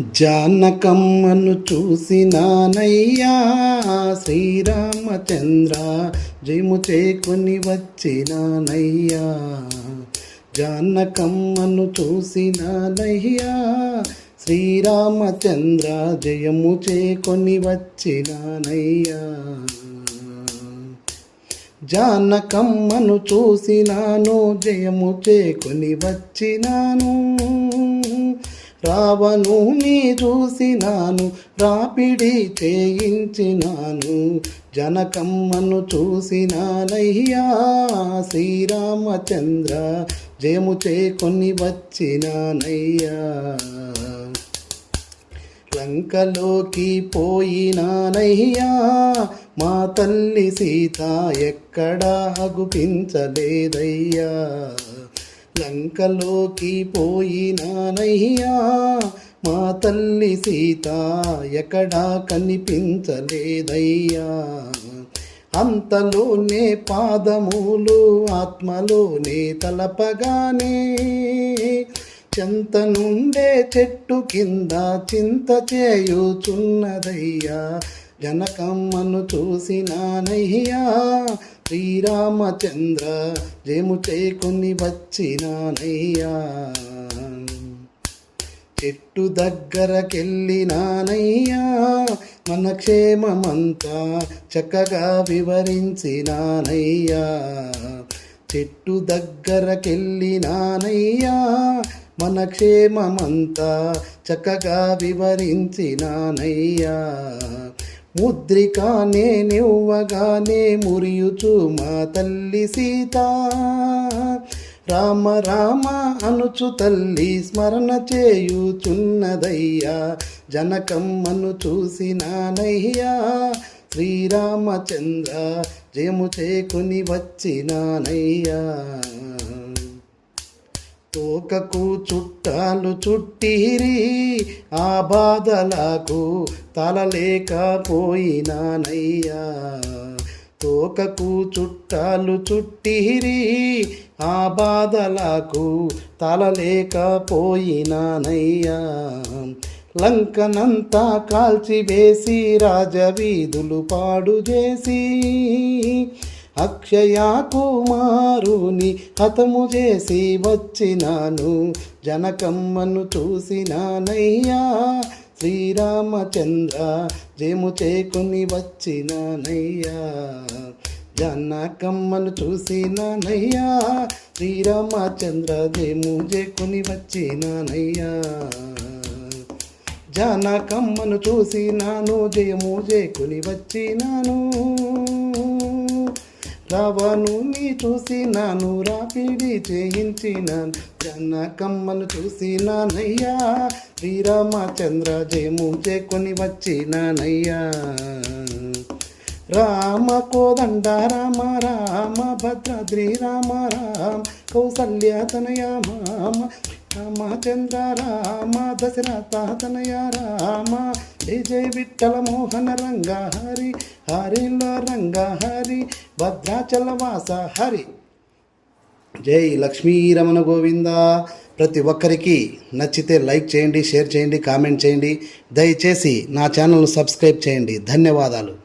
జానకమ్మను చూసినానయ్యా శ్రీరామచంద్ర జయము చేకొని వచ్చినానయ్యా. జానకమ్మను చూసినానయ్యా శ్రీరామచంద్ర జయము చేకొని వచ్చినానయ్యా. జానకమ్మను చూసినాను జయము చేకొని వచ్చినాను. రావణుని చూసినాను రాపిడి చేయించినాను. జనకమ్మను చూసినానయ్యా శ్రీరామచంద్ర జయము చేకొని వచ్చినానయ్యా. లంకలోకి పోయినానయ్యా మా తల్లి సీత ఎక్కడా అగుపించలేదయ్యా లంకలోకి పోయినానయ్యా మా తల్లి సీత ఎక్కడా కనిపించలేదయ్యా. అంతలోనే పాదములు ఆత్మలోనే తలపగానే చెంత నుండే చెట్టు కింద చింత చేయుచున్నదయ్యా. జనకమ్మను చూసినానయ్యా. శ్రీరామచంద్ర జయము చేకొని వచ్చినానయ్యా. చెట్టు దగ్గరకెళ్ళినానయ్యా. మన క్షేమమంతా చక్కగా వివరించినానయ్యా. చెట్టు దగ్గరకెళ్ళినానయ్యా. మన క్షేమమంతా చక్కగా వివరించినానయ్యా. ముద్రిక నేనివ్వగానే మురియుచు మా తల్లి సీత. రామ రామ అనుచు తల్లి స్మరణ చేయుచున్నదయ్యా జనకమ్మను చూసినానయ్యా. శ్రీరామచంద్ర జయము చేకుని వచ్చినానయ్యా. తోకకు చుట్టాలు చుట్టిరి ఆ బాధలకు తలలేకపోయినానయ్యా తోకకు చుట్టాలు చుట్టిరి ఆ బాధలకు తలలేకపోయినానయ్యా లంకనంతా కాల్చివేసి రాజవీధులు పాడు చేసి అక్షయ కుమారుని హతము చేసి వచ్చినాను. జనకమ్మను చూసినానయ్యా. శ్రీరామచంద్ర జయము చేకుని వచ్చినానయ్యా. జనకమ్మను చూసినానయ్యా. శ్రీరామచంద్ర జయము చేకుని వచ్చినానయ్యా. జానకమ్మను చూసినాను జయము చేకొని వచ్చినాను. రావణుని చూసినాను రాపిడి చేయించినాను. జనకమ్మను చూసినానయ్యా శ్రీరామచంద్ర జయము చేకొని వచ్చినానయ్యా. రామ కోదండ రామ రామ భద్రాద్రి రామ రామ కౌసల్య తనయ మామ రామచంద్ర రామ దశరథ తనయ రామ జై జై విఠల మోహన రంగ హరి హరిలో రంగ హరి భద్రాచల వాస హరి జై లక్ష్మీ రమణ గోవింద. ప్రతి ఒక్కరికి నచ్చితే లైక్ చేయండి షేర్ చేయండి కామెంట్ చేయండి. దయచేసి నా ఛానల్ను సబ్స్క్రైబ్ చేయండి. ధన్యవాదాలు.